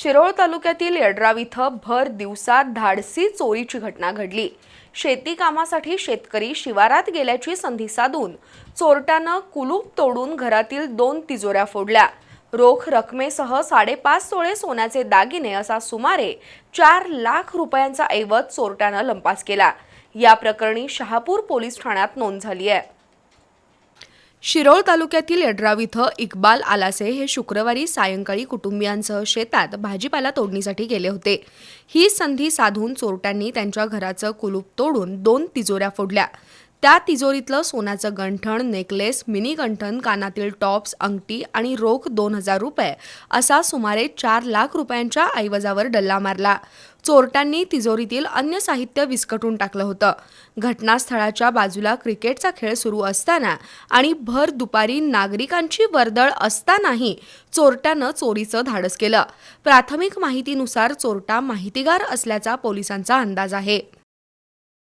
शिरोळ तालुक्यातील यड्राव इथं भर दिवसात धाडसी चोरीची घटना घडली. शेती कामासाठी शेतकरी शिवारात गेल्याची संधी साधून चोरट्यानं कुलूप तोडून घरातील दोन तिजोऱ्या फोडल्या. रोख रकमेसह साडेपाच तोळे सोन्याचे दागिने असा सुमारे चार लाख रुपयांचा ऐवज चोरट्यानं लंपास केला. या प्रकरणी शहापूर पोलीस ठाण्यात नोंद झाली आहे. शिरोळ तालुक्यातील यड्राव इथं इक्बाल आलासे हे शुक्रवारी सायंकाळी कुटुंबियांसह शेतात भाजीपाला तोडणीसाठी गेले होते. ही संधी साधून चोरट्यांनी त्यांच्या घराचं कुलूप तोडून दोन तिजोऱ्या फोडल्या. त्या तिजोरीतलं सोन्याचं गंठण नेकलेस मिनी गंठण कानातील टॉप्स अंगठी आणि रोख दोन हजार रुपये असा सुमारे चार लाख रुपयांच्या ऐवजावर डल्ला मारला. चोरट्यांनी तिजोरीतील अन्य साहित्य विस्कटून टाकलं होतं. घटनास्थळाच्या बाजूला क्रिकेटचा खेळ सुरू असताना आणि भर दुपारी नागरिकांची वर्दळ असतानाही चोरट्यानं चोरीचं धाडस केलं. प्राथमिक माहितीनुसार चोरटा माहितीगार असल्याचा पोलिसांचा अंदाज आहे.